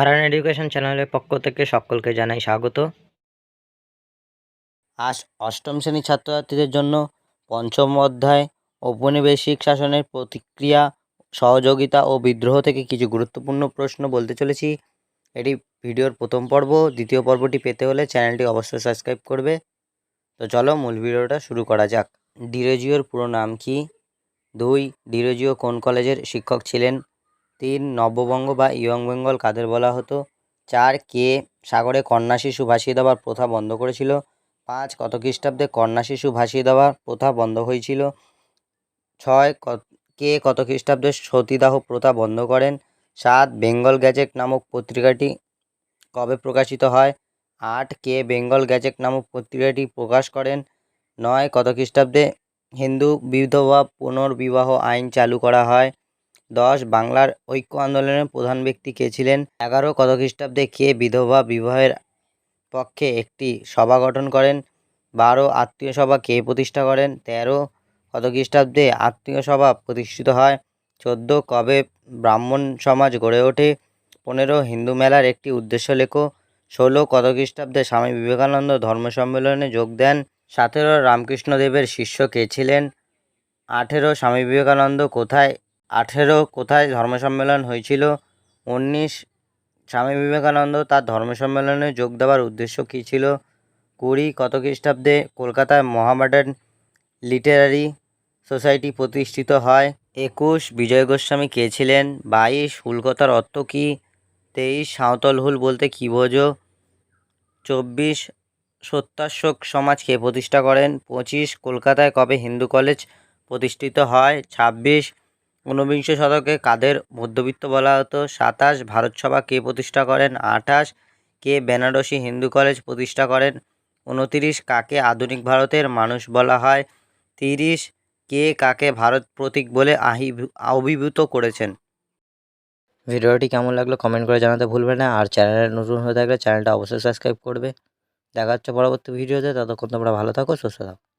হারান education চ্যানেলের পক্ষ থেকে সকলকে জানাই স্বাগত। আজ অষ্টম শ্রেণির ছাত্রছাত্রীদের জন্য পঞ্চম অধ্যায় ঔপনিবেশিক শাসনের প্রতিক্রিয়া, সহযোগিতা ও বিদ্রোহ থেকে কিছু গুরুত্বপূর্ণ প্রশ্ন বলতে চলেছি। এটি ভিডিওর প্রথম পর্ব। দ্বিতীয় পর্বটি পেতে হলে চ্যানেলটি অবশ্যই সাবস্ক্রাইব করবে। তো চলো মূল ভিডিওটা শুরু করা যাক। ডিরোজিওর পুরো নাম কি? দুই, ডিরোজিও কোন কলেজের শিক্ষক ছিলেন? তিন নববঙ্গ বা ইয়ং বেঙ্গল কাদের বলা হতো? চার, কে, সাগরে কন্যা শিশু ভাসিয়ে দেওয়ার প্রথা বন্ধ করেছিল। পাঁচ কত খ্রিস্টাব্দে কন্যা শিশু ভাসিয়ে দেওয়ার প্রথা বন্ধ হয়েছিল। ছয়, ক- কত খ্রিস্টাব্দে সতীদাহ প্রথা বন্ধ করেন। সাত, বেঙ্গল গ্যাজেট নামক পত্রিকাটি কবে প্রকাশিত হয়? আট, কে বেঙ্গল গ্যাজেট নামক পত্রিকাটি প্রকাশ করেন। নয় কত খ্রিস্টাব্দে হিন্দু বিধবা পুনর্বিবাহ আইন চালু করা হয়। দশ, বাংলার ঐক্য আন্দোলনের প্রধান ব্যক্তি কে ছিলেন? এগারো কত খ্রিস্টাব্দে কে বিধবা বিবাহের পক্ষে একটি সভা গঠন করেন? বারো আত্মীয় সভা কে প্রতিষ্ঠা করেন? তেরো কত খ্রিস্টাব্দে আত্মীয় সভা প্রতিষ্ঠিত হয়। চোদ্দ কবে ব্রাহ্মণ সমাজ গড়ে ওঠে? পনেরো হিন্দু মেলার একটি উদ্দেশ্য লেখো। ষোলো কত খ্রিস্টাব্দে স্বামী বিবেকানন্দ ধর্ম সম্মেলনে যোগ দেন। সতেরো রামকৃষ্ণদেবের শিষ্য কে ছিলেন? আঠেরো স্বামী বিবেকানন্দ কোথায় আঠেরো কোথায় ধর্ম সম্মেলন হয়েছিল? উনিশ, স্বামী বিবেকানন্দ তার ধর্ম সম্মেলনে যোগ দেওয়ার উদ্দেশ্য কী ছিল? কুড়ি, কত খ্রিস্টাব্দে কলকাতায় মহামডার্ন লিটারারি সোসাইটি প্রতিষ্ঠিত হয়? একুশ, বিজয় গোস্বামী কে ছিলেন? বাইশ হুলকথার অর্থ কী? তেইশ, সাঁওতাল হুল বলতে কী বোঝো? চব্বিশ, সত্যাশোক সমাজ কে প্রতিষ্ঠা করেন? পঁচিশ, কলকাতায় কবে হিন্দু কলেজ প্রতিষ্ঠিত হয়? ছাব্বিশ ঊনবিংশ শতকে কাদের মধ্যবিত্ত বলা হতো? সাতাশ ভারতসভা কে প্রতিষ্ঠা করেন? আঠাশ, কে বেনারসি হিন্দু কলেজ প্রতিষ্ঠা করেন? উনতিরিশ কাকে আধুনিক ভারতের মানুষ বলা হয়? তিরিশ, কে কাকে ভারত প্রতীক বলে অভিভূত করেছেন? ভিডিওটি কেমন লাগল কমেন্ট করে জানাতে ভুলবে না। আর চ্যানেলে নতুন হয়ে থাকলে চ্যানেলটা অবশ্যই সাবস্ক্রাইব করবে। দেখা হচ্ছে পরবর্তী ভিডিওতে। ততক্ষণ তোমরা ভালো থাকো, সুস্থ থাকো।